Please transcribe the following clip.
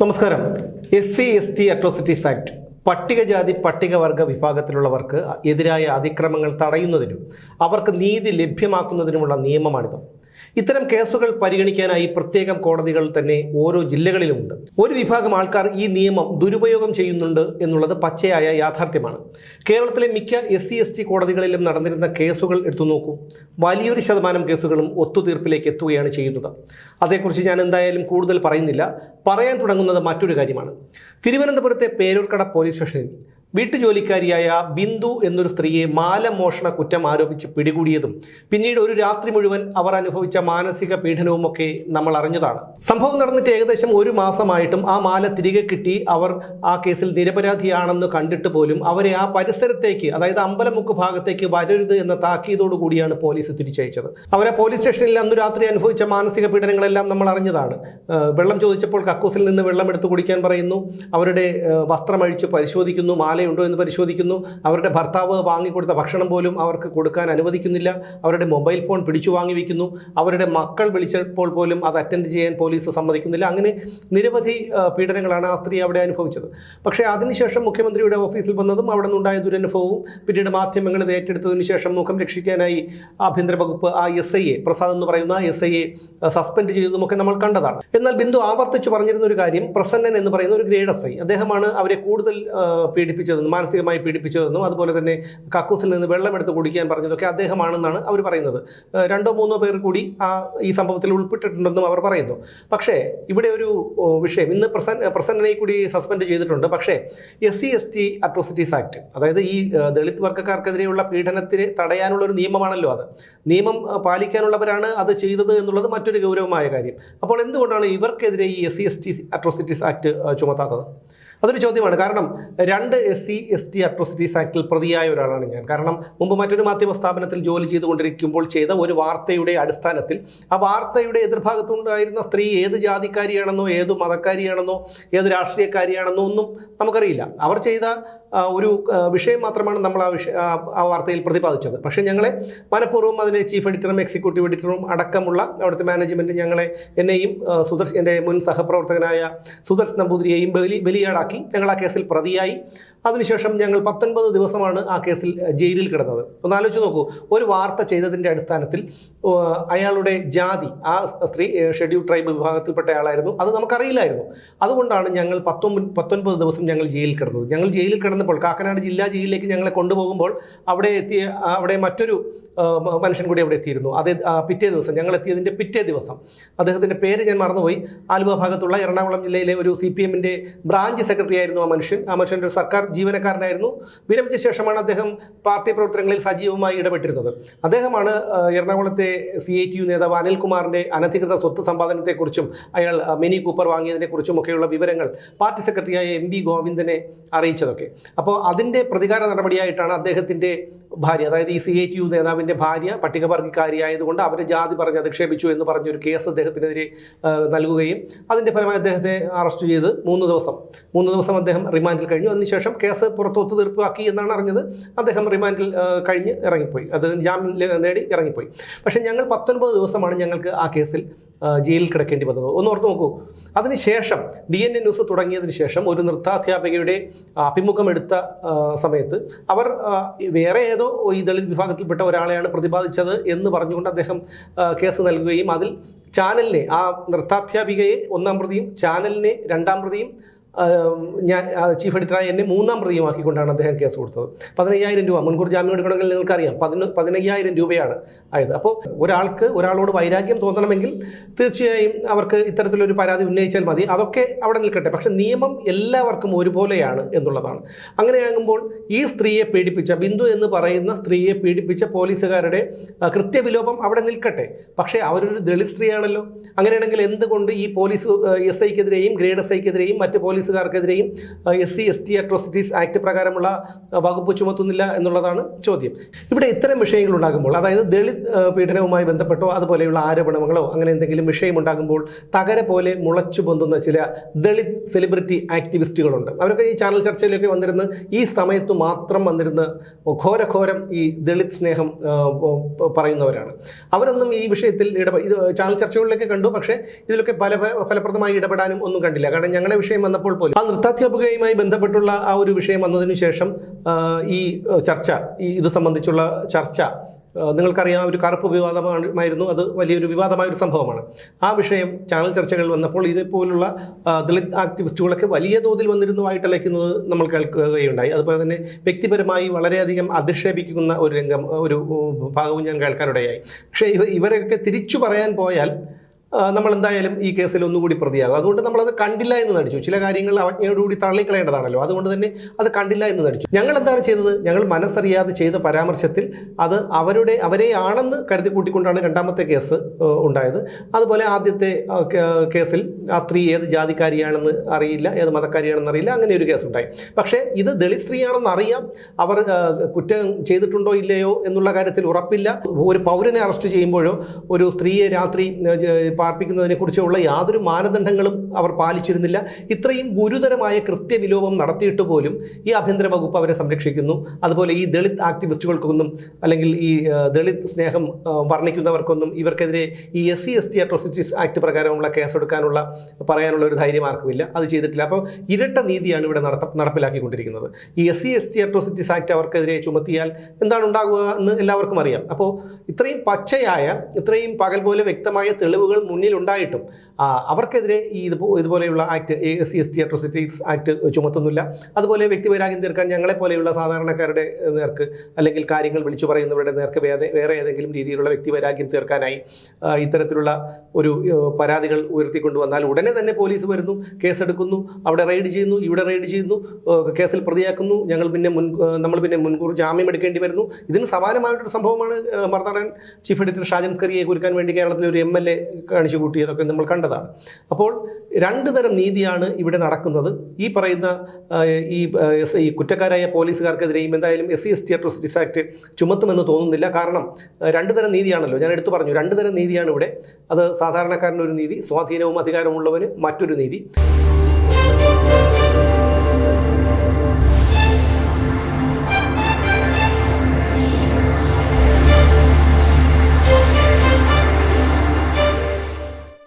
നമസ്കാരം. S C S T atrocities act. പട്ടികജാതി പട്ടികവർഗ വിഭാഗത്തിലുള്ളവർക്ക് എതിരായ അതിക്രമങ്ങൾ തടയുന്നതിനും അവർക്ക് നീതി ലഭ്യമാക്കുന്നതിനുമുള്ള നിയമമാണിത്. ഇത്തരം കേസുകൾ പരിഗണിക്കാനായി പ്രത്യേകം കോടതികൾ തന്നെ ഓരോ ജില്ലകളിലുമുണ്ട്. ഒരു വിഭാഗം ആൾക്കാർ ഈ നിയമം ദുരുപയോഗം ചെയ്യുന്നുണ്ട് എന്നുള്ളത് പച്ചയായ യാഥാർത്ഥ്യമാണ്. കേരളത്തിലെ മിക്ക എസ് സി എസ് ടി കോടതികളിലും നടന്നിരുന്ന കേസുകൾ എടുത്തു നോക്കൂ. വലിയൊരു ശതമാനം കേസുകളും ഒത്തുതീർപ്പിലേക്ക് എത്തുകയാണ് ചെയ്യുന്നത്. അതേക്കുറിച്ച് ഞാൻ എന്തായാലും കൂടുതൽ പറയുന്നില്ല. പറയാൻ തുടങ്ങുന്നത് മറ്റൊരു കാര്യമാണ്. തിരുവനന്തപുരത്തെ പേരൂർക്കട പോലീസ് സ്റ്റേഷനിൽ വീട്ടുജോലിക്കാരിയായ ബിന്ദു എന്നൊരു സ്ത്രീയെ മാലമോഷണ കുറ്റം ആരോപിച്ച് പിടികൂടിയതും പിന്നീട് ഒരു രാത്രി മുഴുവൻ അവർ അനുഭവിച്ച മാനസിക പീഡനവും ഒക്കെ നമ്മൾ അറിഞ്ഞതാണ്. സംഭവം നടന്നിട്ട് ഏകദേശം ഒരു മാസമായിട്ടും ആ മാല തിരികെ കിട്ടി അവർ ആ കേസിൽ നിരപരാധിയാണെന്ന് കണ്ടിട്ട് പോലും അവരെ ആ പരിസരത്തേക്ക് അതായത് അമ്പലമുക്ക് ഭാഗത്തേക്ക് വരരുത് എന്ന താക്കീതോടു കൂടിയാണ് പോലീസ് തിരിച്ചയച്ചത്. അവരെ പോലീസ് സ്റ്റേഷനിൽ അന്ന് രാത്രി അനുഭവിച്ച മാനസിക പീഡനങ്ങളെല്ലാം നമ്മൾ അറിഞ്ഞതാണ്. വെള്ളം ചോദിച്ചപ്പോൾ കക്കൂസിൽ നിന്ന് വെള്ളം എടുത്തു കുടിക്കാൻ പറയുന്നു. അവരുടെ വസ്ത്രമഴിച്ച് പരിശോധിക്കുന്നു. മാലയുണ്ടോ എന്ന് പരിശോധിക്കുന്നു. അവരുടെ ഭർത്താവ് വാങ്ങിക്കൊടുത്ത ഭക്ഷണം പോലും അവർക്ക് കൊടുക്കാൻ അനുവദിക്കുന്നില്ല. അവരുടെ മൊബൈൽ ഫോൺ പിടിച്ചു വാങ്ങി വയ്ക്കുന്നു അവരുടെ മക്കൾ വിളിച്ചപ്പോൾ പോലും അത് അറ്റൻഡ് ചെയ്യാൻ പോലീസ് സമ്മതിക്കുന്നില്ല. അങ്ങനെ നിരവധി പീഡനങ്ങളാണ് ആ സ്ത്രീ അവിടെ അനുഭവിച്ചത്. പക്ഷേ അതിനുശേഷം മുഖ്യമന്ത്രിയുടെ ഓഫീസിൽ വന്നതും അവിടെ നിന്നുണ്ടായ ദുരനുഭവവും പിന്നീട് മാധ്യമങ്ങൾ ഇത് ഏറ്റെടുത്തതിനു ശേഷം മുഖം രക്ഷിക്കാനായി ആഭ്യന്തര വകുപ്പ് ആ എസ് ഐ എ പ്രസാദ് എന്ന് പറയുന്ന എസ് ഐ എ സസ്പെൻഡ് ചെയ്തതുമൊക്കെ നമ്മൾ കണ്ടതാണ്. എന്നാൽ ബിന്ദു ആവർത്തിച്ചു പറഞ്ഞിരുന്ന ഒരു കാര്യം പ്രസന്നൻ എന്ന് പറയുന്ന ഒരു ഗ്രേഡ് എസ് ഐ അദ്ദേഹമാണ് അവരെ കൂടുതൽ ആ, പീഡിപ്പിച്ചതെന്നും മാനസികമായി പീഡിപ്പിച്ചതെന്നും അതുപോലെ തന്നെ കക്കൂസിൽ നിന്ന് വെള്ളമെടുത്ത് കുടിക്കാൻ പറഞ്ഞതൊക്കെ അദ്ദേഹമാണെന്നാണ് അവർ പറയുന്നത്. രണ്ടോ മൂന്നോ പേർ കൂടി ആ ഈ സംഭവത്തിൽ ഉൾപ്പെട്ടിട്ടുണ്ടെന്നും അവർ പറയുന്നു. പക്ഷേ ഇവിടെ ഒരു വിഷയം. ഇന്ന് പ്രസന്ന പ്രസന്നനെ കൂടി സസ്പെൻഡ് ചെയ്തിട്ടുണ്ട്. പക്ഷേ S C S T atrocities act അതായത് ഈ ദളിത് വർഗക്കാർക്കെതിരെയുള്ള പീഡനത്തിന് തടയാനുള്ള ഒരു നിയമമാണല്ലോ അത്. നിയമം പാലിക്കാനുള്ളവരാണ് അത് ചെയ്തത് എന്നുള്ളത് മറ്റൊരു ഗൗരവമായ കാര്യം. അപ്പോൾ എന്തുകൊണ്ടാണ് ഇവർക്കെതിരെ ഈ S C S T atrocities act ചുമത്താത്തത്? അതൊരു ചോദ്യമാണ്. കാരണം രണ്ട് S C S T atrocities ആക്ടിൽ പ്രതിയായ ഒരാളാണ് ഞാൻ. കാരണം മുമ്പ് മറ്റൊരു മാധ്യമ സ്ഥാപനത്തിൽ ജോലി ചെയ്തുകൊണ്ടിരിക്കുമ്പോൾ ചെയ്ത ഒരു വാർത്തയുടെ അടിസ്ഥാനത്തിൽ ആ വാർത്തയുടെ എതിർഭാഗത്തുണ്ടായിരുന്ന സ്ത്രീ ഏത് ജാതിക്കാരിയാണെന്നോ ഏത് മതക്കാരിയാണെന്നോ ഏത് രാഷ്ട്രീയക്കാരിയാണെന്നോ ഒന്നും നമുക്കറിയില്ല. അവർ ചെയ്ത ഒരു വിഷയം മാത്രമാണ് നമ്മൾ ആ വിഷയ ആ- വാർത്തയിൽ പ്രതിപാദിച്ചത്. പക്ഷേ ഞങ്ങളെ മനഃപൂർവം അതിനെ ചീഫ് എഡിറ്ററും എക്സിക്യൂട്ടീവ് എഡിറ്ററും അടക്കമുള്ള അവിടുത്തെ മാനേജ്മെന്റ് ഞങ്ങളെ എന്നെയും സുദർശ് എന്റെ മുൻ സഹപ്രവർത്തകനായ സുദർശ് നമ്പൂതിരിയെയും ബലി ബലിയാടാക്കി. ഞങ്ങൾ ആ കേസിൽ പ്രതിയായി. അതിനുശേഷം ഞങ്ങൾ പത്തൊൻപത് ദിവസമാണ് ആ കേസിൽ ജയിലിൽ കിടന്നത്. ഒന്ന് ആലോചിച്ച് നോക്കൂ. ഒരു വാർത്ത ചെയ്തതിന്റെ അടിസ്ഥാനത്തിൽ അയാളുടെ ജാതി ആ സ്ത്രീ ഷെഡ്യൂൾ ട്രൈബ് വിഭാഗത്തിൽപ്പെട്ട ആളായിരുന്നു. അത് നമുക്കറിയില്ലായിരുന്നു. അതുകൊണ്ടാണ് ഞങ്ങൾ പത്തൊമ്പത് പത്തൊൻപത് ദിവസം ഞങ്ങൾ ജയിലിൽ കിടന്നത്. ഞങ്ങൾ ജയിലിൽ കിടന്നപ്പോൾ കാക്കനാട് ജില്ലാ ജയിലിലേക്ക് ഞങ്ങളെ കൊണ്ടുപോകുമ്പോൾ അവിടെ എത്തിയ അവിടെ മറ്റൊരു മനുഷ്യൻ കൂടി അവിടെ എത്തിയിരുന്നു. അതേ പിറ്റേ ദിവസം ഞങ്ങൾ എത്തിയതിന്റെ പിറ്റേ ദിവസം അദ്ദേഹത്തിന്റെ പേര് ഞാൻ മറന്നുപോയി. ആലുവ ഭാഗത്തുള്ള എറണാകുളം ജില്ലയിലെ ഒരു സി പി എമ്മിന്റെ ബ്രാഞ്ച് സെക്രട്ടറി ആയിരുന്നു ആ മനുഷ്യൻ. ആ മനുഷ്യന്റെ ഒരു സർക്കാർ ജീവനക്കാരനായിരുന്നു. വിരമിച്ച ശേഷമാണ് അദ്ദേഹം പാർട്ടി പ്രവർത്തനങ്ങളിൽ സജീവമായി ഇടപെട്ടിരുന്നത്. അദ്ദേഹമാണ് എറണാകുളത്തെ സി ഐ ടി യു നേതാവ് അനിൽകുമാറിന്റെ അനധികൃത സ്വത്ത് സമ്പാദനത്തെക്കുറിച്ചും അയാൾ മിനി കൂപ്പർ വാങ്ങിയതിനെക്കുറിച്ചും ഒക്കെയുള്ള വിവരങ്ങൾ പാർട്ടി സെക്രട്ടറിയായ എം വി ഗോവിന്ദനെ അറിയിച്ചതൊക്കെ. അപ്പോൾ അതിന്റെ പ്രതികാര നടപടിയായിട്ടാണ് അദ്ദേഹത്തിന്റെ ഭാര്യ അതായത് ഈ സി ഐ ടി യു നേതാവിന്റെ ഭാര്യ പട്ടികവർഗക്കാരിയായതുകൊണ്ട് അവരെ ജാതി പറഞ്ഞ് അധിക്ഷേപിച്ചു എന്ന് പറഞ്ഞൊരു കേസ് അദ്ദേഹത്തിനെതിരെ നൽകുകയും അതിന്റെ ഫലമായി അദ്ദേഹത്തെ അറസ്റ്റ് ചെയ്ത് മൂന്ന് ദിവസം മൂന്ന് ദിവസം അദ്ദേഹം റിമാൻഡിൽ കഴിഞ്ഞു. അതിനുശേഷം കേസ് പുറത്ത് ഒത്തുതീർപ്പാക്കി എന്നാണ് അറിഞ്ഞത്. അദ്ദേഹം റിമാൻഡിൽ കഴിഞ്ഞ് ഇറങ്ങിപ്പോയി. അദ്ദേഹം ജാമ്യം നേടി ഇറങ്ങിപ്പോയി. പക്ഷേ ഞങ്ങൾ പത്തൊൻപത് ദിവസമാണ് ഞങ്ങൾക്ക് ആ കേസിൽ ജയിലിൽ കിടക്കേണ്ടി വന്നത്. ഒന്ന് ഓർത്ത് നോക്കൂ. അതിനുശേഷം ഡി എൻ എ ന്യൂസ് തുടങ്ങിയതിന് ശേഷം ഒരു നൃത്താധ്യാപികയുടെ അഭിമുഖം എടുത്ത സമയത്ത് അവർ വേറെ ഏതോ ഈ ദളിത് വിഭാഗത്തിൽപ്പെട്ട ഒരാളെയാണ് പ്രതിപാദിച്ചത് എന്ന് പറഞ്ഞുകൊണ്ട് അദ്ദേഹം കേസ് നൽകുകയും അതിൽ ചാനലിനെ ആ നൃത്താധ്യാപികയെ ഒന്നാം പ്രതിയും ചാനലിനെ രണ്ടാം പ്രതിയും ഞാൻ ചീഫ് എഡിറ്ററായ എന്നെ മൂന്നാം പ്രതിയുമാക്കിക്കൊണ്ടാണ് അദ്ദേഹം കേസ് കൊടുത്തത്. പതിനയ്യായിരം രൂപ മുൻകൂർ ജാമ്യം എടുക്കണമെങ്കിൽ നിങ്ങൾക്കറിയാം. പതിന പതിനയ്യായിരം രൂപയാണ് ആയത്. അപ്പോൾ ഒരാൾക്ക് ഒരാളോട് വൈരാഗ്യം തോന്നണമെങ്കിൽ തീർച്ചയായും അവർക്ക് ഇത്തരത്തിലൊരു പരാതി ഉന്നയിച്ചാൽ മതി. അതൊക്കെ അവിടെ നിൽക്കട്ടെ. പക്ഷേ നിയമം എല്ലാവർക്കും ഒരുപോലെയാണ് എന്നുള്ളതാണ്. അങ്ങനെയാകുമ്പോൾ ഈ സ്ത്രീയെ പീഡിപ്പിച്ച ബിന്ദു എന്ന് പറയുന്ന സ്ത്രീയെ പീഡിപ്പിച്ച പോലീസുകാരുടെ കൃത്യവിലോപം അവിടെ നിൽക്കട്ടെ. പക്ഷേ അവരൊരു ദളിത് സ്ത്രീയാണല്ലോ. അങ്ങനെയാണെങ്കിൽ എന്തുകൊണ്ട് ഈ പോലീസ് എസ് ഐക്കെതിരെയും ഗ്രേഡ് എസ് ഐക്കെതിരെയും മറ്റ് police പോലീസുകാർക്കെതിരെയും S C S T atrocities act പ്രകാരമുള്ള വകുപ്പ് ചുമത്തുന്നില്ല എന്നുള്ളതാണ് ചോദ്യം. ഇവിടെ ഇത്തരം വിഷയങ്ങൾ ഉണ്ടാകുമ്പോൾ അതായത് ദളിത് പീഡനവുമായി ബന്ധപ്പെട്ടോ അതുപോലെയുള്ള ആരോപണങ്ങളോ അങ്ങനെ എന്തെങ്കിലും വിഷയം ഉണ്ടാകുമ്പോൾ തകര പോലെ മുളച്ചു പൊന്തുന്ന ചില ദളിത് സെലിബ്രിറ്റി ആക്ടിവിസ്റ്റുകളുണ്ട്. അവരൊക്കെ ഈ ചാനൽ ചർച്ചയിലൊക്കെ വന്നിരുന്ന് ഈ സമയത്ത് മാത്രം വന്നിരുന്ന് ഘോരഘോരം ഈ ദളിത് സ്നേഹം പറയുന്നവരാണ്. അവരൊന്നും ഈ വിഷയത്തിൽ ഇടപെ ഇത് ചാനൽ ചർച്ചകളിലൊക്കെ കണ്ടു പക്ഷേ ഇതിലൊക്കെ പല- ഫലപ്രദമായി ഇടപെടാനും ഒന്നും കണ്ടില്ല. കാരണം ഞങ്ങളുടെ വിഷയം വന്നപ്പോൾ പോലും. ആ നൃത്താധ്യാപകയുമായി ബന്ധപ്പെട്ടുള്ള ആ ഒരു വിഷയം വന്നതിന് ശേഷം ഈ ചർച്ച ഈ ഇത് സംബന്ധിച്ചുള്ള ചർച്ച നിങ്ങൾക്കറിയാം ഒരു കറുപ്പ് വിവാദമായിരുന്നു. അത് വലിയൊരു വിവാദമായ ഒരു സംഭവമാണ്. ആ വിഷയം ചാനൽ ചർച്ചകൾ വന്നപ്പോൾ ഇതേപോലുള്ള ദളിത് ആക്ടിവിസ്റ്റുകളൊക്കെ വലിയ തോതിൽ വന്നിരുന്നതായിട്ട് അലയ്ക്കുന്നത് നമ്മൾ കേൾക്കുകയുണ്ടായി. അതുപോലെ തന്നെ വ്യക്തിപരമായി വളരെയധികം അധിക്ഷേപിക്കുന്ന ഒരു രംഗം ഒരു ഭാഗവും ഞാൻ കേൾക്കാനിടയായി. പക്ഷേ ഇവരെയൊക്കെ തിരിച്ചു പറയാൻ പോയാൽ നമ്മൾ എന്തായാലും ഈ കേസിൽ ഒന്നുകൂടി പ്രതിയാകും. അതുകൊണ്ട് നമ്മളത് കണ്ടില്ല എന്ന് നടിച്ചു. ചില കാര്യങ്ങൾ അവജ്ഞയോടുകൂടി തള്ളിക്കളയേണ്ടതാണല്ലോ. അതുകൊണ്ട് തന്നെ അത് കണ്ടില്ല എന്ന് നടിച്ചു. ഞങ്ങൾ എന്താണ് ചെയ്തത്? ഞങ്ങൾ മനസ്സറിയാതെ ചെയ്ത പരാമർശത്തിൽ അത് അവരുടെ അവരെ ആണെന്ന് കരുതി കൂട്ടിക്കൊണ്ടാണ് രണ്ടാമത്തെ കേസ് ഉണ്ടായത്. അതുപോലെ ആദ്യത്തെ കേസിൽ ആ സ്ത്രീ ഏത് ജാതിക്കാരിയാണെന്ന് അറിയില്ല ഏത് മതക്കാരിയാണെന്ന് അറിയില്ല അങ്ങനെ ഒരു കേസ് ഉണ്ടായി പക്ഷേ ഇത് ദളിത് സ്ത്രീയാണെന്ന് അറിയാം. അവർ കുറ്റം ചെയ്തിട്ടുണ്ടോ ഇല്ലയോ എന്നുള്ള കാര്യത്തിൽ ഉറപ്പില്ല. ഒരു പൗരനെ അറസ്റ്റ് ചെയ്യുമ്പോഴോ ഒരു സ്ത്രീയെ രാത്രി ആ, ജ- പാർപ്പിക്കുന്നതിനെ കുറിച്ചുള്ള യാതൊരു മാനദണ്ഡങ്ങളും അവർ പാലിച്ചിരുന്നില്ല. ഇത്രയും ഗുരുതരമായ കൃത്യവിലോപം നടത്തിയിട്ട് പോലും ഈ ആഭ്യന്തര വകുപ്പ് അവരെ സംരക്ഷിക്കുന്നു. അതുപോലെ ഈ ദളിത് ആക്ടിവിസ്റ്റുകൾക്കൊന്നും അല്ലെങ്കിൽ ഈ ദളിത് സ്നേഹം വർണിക്കുന്നവർക്കൊന്നും ഇവർക്കെതിരെ ഈ S C S T atrocities act പ്രകാരമുള്ള കേസെടുക്കാനുള്ള പറയാനുള്ള ഒരു ധൈര്യം ആർക്കുമില്ല. അത് ചെയ്തിട്ടില്ല. അപ്പോൾ ഇരട്ട നീതിയാണ് ഇവിടെ നടത്ത നടപ്പിലാക്കിക്കൊണ്ടിരിക്കുന്നത്. ഈ S C S T atrocities act അവർക്കെതിരെ ചുമത്തിയാൽ എന്താണ് ഉണ്ടാകുക എന്ന് എല്ലാവർക്കും അറിയാം. അപ്പോൾ ഇത്രയും പച്ചയായ ഇത്രയും പകൽ പോലെ വ്യക്തമായ തെളിവുകൾ മുന്നിലുണ്ടായിട്ടും. അവർക്കെതിരെ ഈ ഇതുപോലെയുള്ള act S C S T atrocities act ചുമത്തുന്നില്ല. അതുപോലെ വ്യക്തിവൈരാഗ്യം തീർക്കാൻ ഞങ്ങളെ പോലെയുള്ള സാധാരണക്കാരുടെ നേർക്ക് അല്ലെങ്കിൽ കാര്യങ്ങൾ വിളിച്ചു പറയുന്നവരുടെ നേർക്ക് വേറെ വേറെ ഏതെങ്കിലും രീതിയിലുള്ള വ്യക്തിവൈരാഗ്യം തീർക്കാനായി ഇത്തരത്തിലുള്ള ഒരു പരാതികൾ ഉയർത്തിക്കൊണ്ടുവന്നാൽ ഉടനെ തന്നെ പോലീസ് വരുന്നു കേസെടുക്കുന്നു അവിടെ റെയ്ഡ് ചെയ്യുന്നു ഇവിടെ റെയ്ഡ് ചെയ്യുന്നു കേസിൽ പ്രതിയാക്കുന്നു ഞങ്ങൾ പിന്നെ മുൻ നമ്മൾ പിന്നെ മുൻകൂർ ജാമ്യം എടുക്കേണ്ടി വരുന്നു. ഇതിന് സമാനമായിട്ടൊരു സംഭവമാണ് മറുനാടൻ ചീഫ് എഡിറ്റർ ഷാജൻ സ്കറിയെ കുരുക്കാൻ വേണ്ടി കേരളത്തിലെ ഒരു എം എൽ എ കാണിച്ചു കൂട്ടിയതൊക്കെ നമ്മൾ കണ്ടതാണ്. അപ്പോൾ രണ്ട് തരം നീതിയാണ് ഇവിടെ നടക്കുന്നത്. ഈ പറയുന്ന ഈ എസ്- ഈ കുറ്റക്കാരായ പോലീസുകാർക്കെതിരെയും എന്തായാലും S C S T atrocities act ചുമത്തുമെന്ന് തോന്നുന്നില്ല. കാരണം രണ്ട് തരം നീതിയാണല്ലോ. ഞാൻ എടുത്തു പറഞ്ഞു രണ്ട് തരം നീതിയാണ് ഇവിടെ. അത് സാധാരണക്കാരന്റെ ഒരു നീതി സ്വാധീനവും അധികാരമുള്ളവന് മറ്റൊരു നീതി.